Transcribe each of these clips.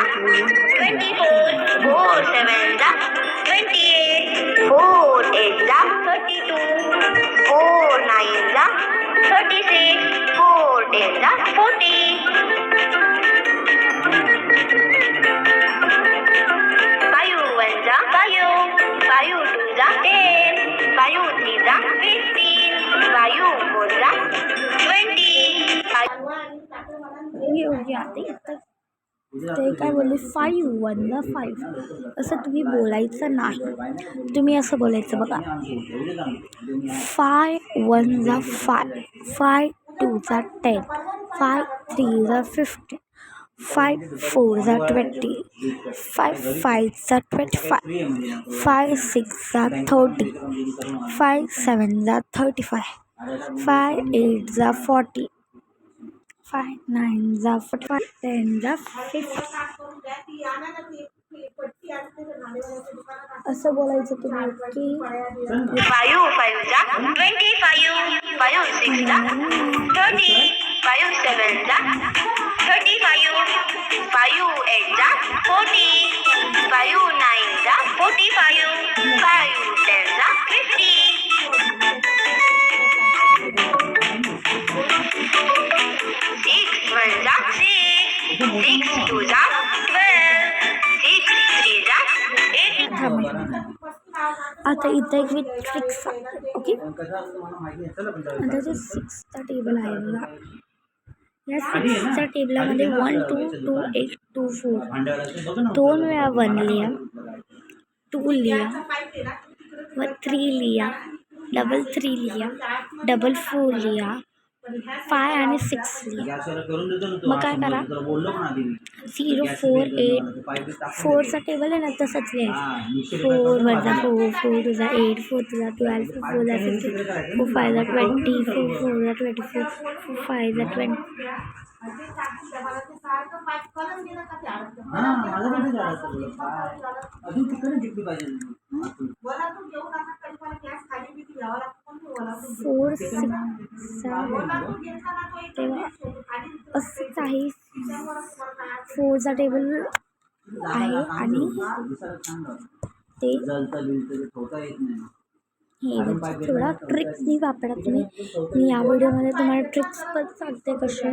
24, 4 sevens are 28, 4 eights are 32, 4 nines are 36, 4 tens are 40. Five ones are five, five twos are ten, five threes are fifteen, five fours are twenty. Five हे घ्या ते आता ते काय बोलले five वनला five असं तुम्ही बोलायचं नाही तुम्ही असं बोलायचं बघा फाय वन जा फाय फाय टू जा टेन फाय थ्री जा फिफ्टीन फाय फोर जा ट्वेंटी फाय फाय जा ट्वेंटी फाय फाय सिक्स जा थर्टी फाय सेवन जा थर्टी फाय फाय एट जा फॉर्टी फाय नाईन जा फोर्टी फाय टेन जा असं बोलायचं तुम्ही की Five fives are twenty-five, five sixes are thirty, five sevens are thirty-five, five eights are forty, five nines are forty-five, five tens आता इथं एक विथ ट्रिक्स ओके आता जो सिक्सचा टेबल आहे बघा. या सिक्सच्या टेबलामध्ये one two two eight two four दोन वेळा वन लिहा. टू लिया व थ्री लिया डबल थ्री लिहा. डबल फोर लिहा. फाय आणि सिक्स लिहा मग काय करा झिरो फोर एट फोरचा टेबल आहे ना तसंच लिहायचं फोर वजा फोर फोर तुझा एट फोर तुझा ट्वेल्व फोर फोर जा फिफ्टी फोर फाय जा ट्वेंटी फोर फोर जा ट्वेंटी फोर फोर फाय जा ट्वेंटी अजून तिकडे जिंकली तेव्हा असंच आहे फोरचा टेबल आहे आणि ते हे थोडा ट्रिक्स मी वापरा तुम्ही. मी या व्हिडिओमध्ये तुम्हाला ट्रिक्स पण सांगते कसे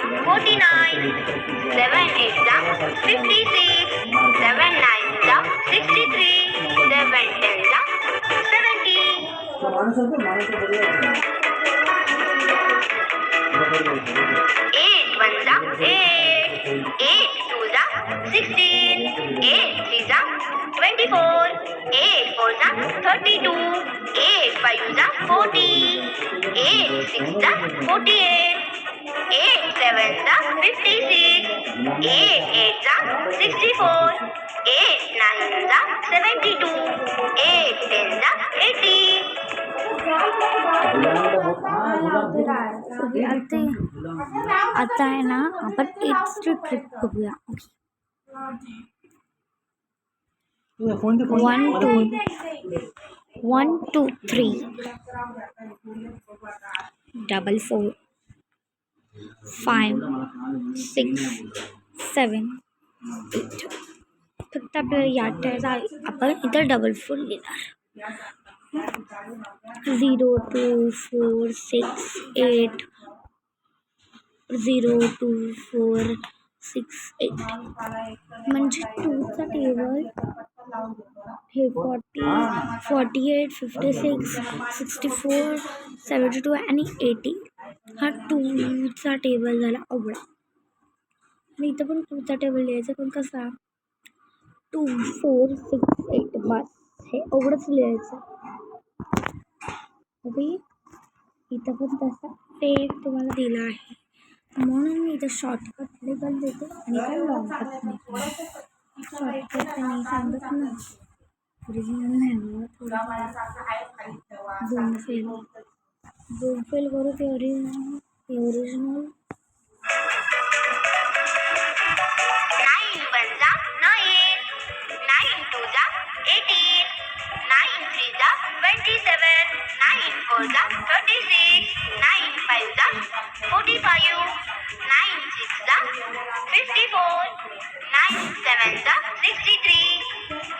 49. 7 8 the 56. 7 9 the 63. 7 10 the 70. 8 1 the 8. 8 2 the 16. 8 3 the 24. 8 4 the 32. 8 5 the 40. 8 6 the 48. forty, eight sixes are forty-eight, eight sevens are fifty-six, eight eights are sixty-four, eight nines are seventy-two, eight tens are eighty. Okay आता आता आहे ना आपण एट्सची trick बघूया phone ते phone one two one two three double four five six seven eight फक्त आपल्याला या टायचा आपण इथं डबल फोर लिहिणार. Zero two four six eight zero two four six eight म्हणजे टूचा टेबल हे forty forty eight fifty six sixty four seventy two आणि एटी हा टूचा टेबल झाला. अवळा आणि इथं पण टूचा टेबल लिहायचा पण कसा? टू फोर सिक्स एट बस. हे अवघडच लिहायचं. ओके इथं पण तसा सेम तुम्हाला दिला आहे. म्हणून मी इथं शॉर्टकट लेबल देते आणि काय लॉंग शॉर्टकट नाही सांगत ओरिजिनल नाही दोन फेल दोन फेल करू ते ओरिजिनल ते.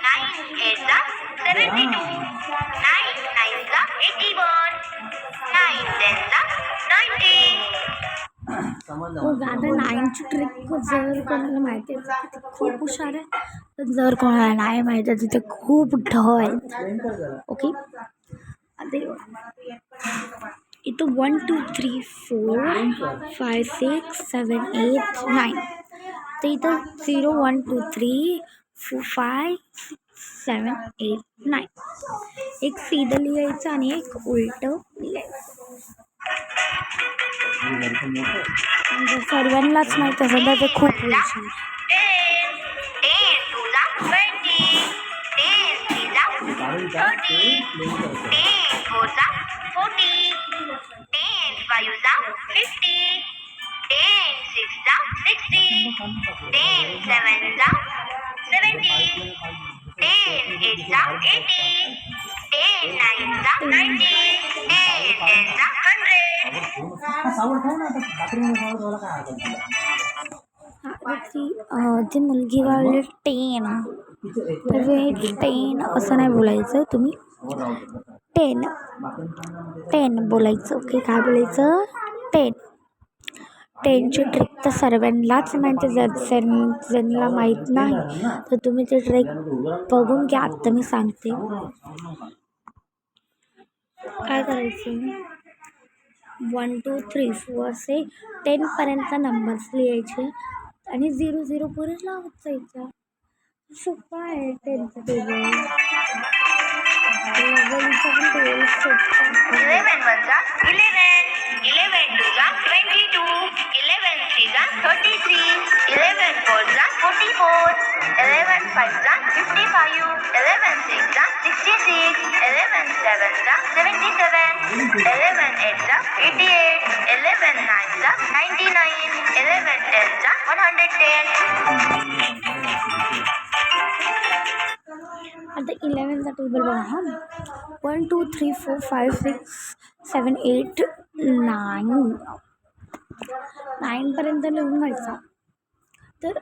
Nine eight seventy-two. Nine जर कोणाला माहिती आहे तर खूप हुशार आहे जर कोणाला नाही माहिती तिथे खूप ढ आहे ओके इथं one two three four five six seven eight nine तर इथं zero one two three four five seven eight nine एक सीधं लिहायचं आणि एक उलट लिहायचं सर्वांनाच माहीत असेल तर खूप Ten seven seventy. मुलगी वाढली टेन. टेन असं नाही बोलायचं. तुम्ही. टेन. टेन बोलायचं. ओके, काय बोलायचं? टेन. टेनची ट्रिक तर सर्वांनाच माहिती जर ज्यां ज्यांना माहीत नाही तर तुम्ही ते ट्रिक बघून घ्या. आत्ता मी सांगते. काय करायचं? वन टू थ्री फोर असे टेनपर्यंत नंबर्स लिहायचे. आणि झिरो झिरो पुढे लावत जायचा. सोपं आहे टेनचं टेबल लेवलचं 33, 11 4 za 44, 11 5 za 55, 11 6 za 66, 11 7 za 77, 11 8 za 88, 11 9 za 99, 11 10 za 110. At the 11th table, will 1, 2, 3, 4, 5, 6, 7, 8, 9. नाईनपर्यंत व्हायचा तर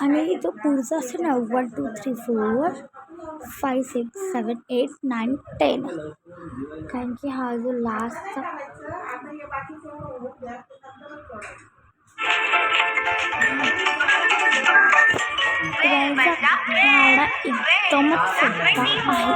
आणि तो पुढचा असेल ना one two three four five six seven eight nine ten कारण की हा जो लास्टचा भाडा एकदमच सोपा आहे.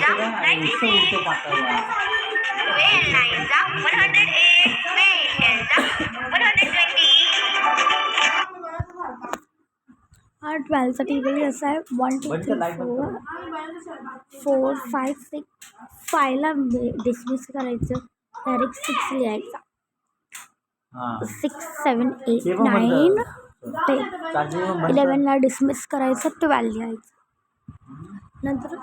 का? आणि नुसतं उडतो पातळवा. हा ट्वेल्थचा टेबल कसा आहे one two three four four five six फायला dismiss करायचं डायरेक्ट सिक्स लिहायचा सिक्स सेवन एट. नाईन कर. इलेवनला डिसमिस करायचं ट्वेल्व लिहायचं नंतर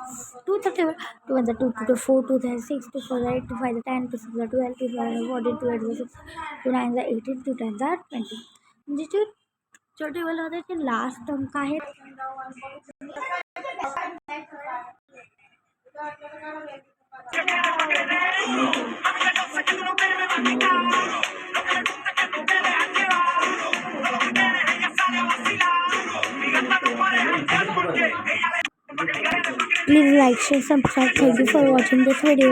टूचं table two one two two two four two Jha six two four eight two five ten two six twelve two five fourteen two eight six two nine Jha eighteen two ten झा twenty म्हणजे जे जो टेबलमध्ये जे last अंक आहेत Please like, share, subscribe. Thank you for watching this video.